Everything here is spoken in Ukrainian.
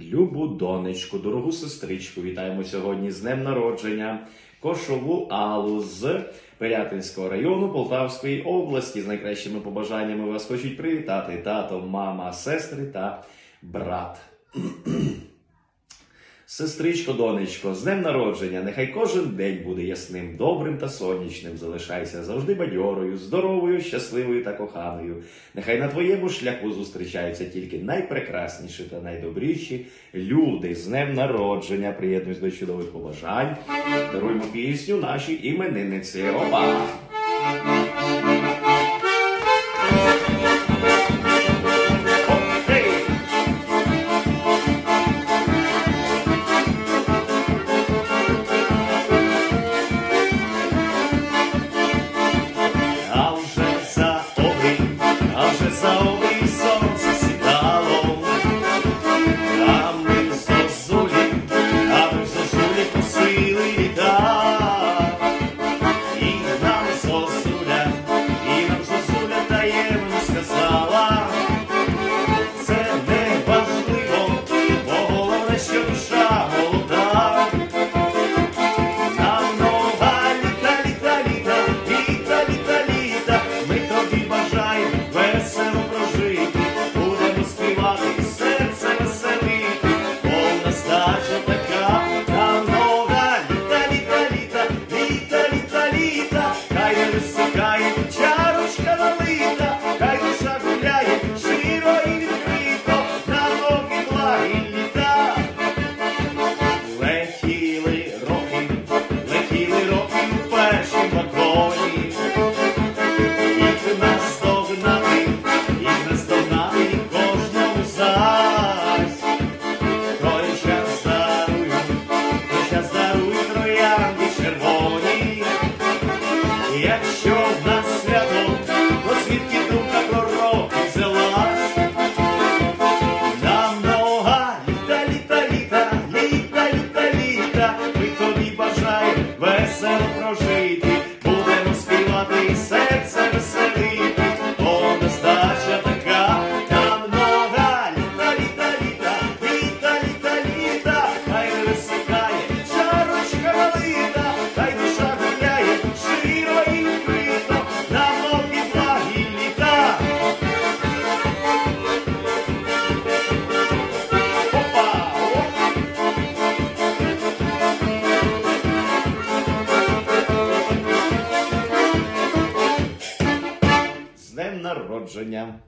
Любу донечку, дорогу сестричку, вітаємо сьогодні з днем народження. Кошову Аллу з Пирятинського району Полтавської області. З найкращими побажаннями вас хочуть привітати тато, мама, сестри та брат. Сестричко, донечко, з днем народження, нехай кожен день буде ясним, добрим та сонячним. Залишайся завжди бадьорою, здоровою, щасливою та коханою. Нехай на твоєму шляху зустрічаються тільки найпрекрасніші та найдобріші люди з днем народження. Приєднуюсь до чудових побажань. Даруємо пісню нашій іменинниці. Опа! So. narodzenia.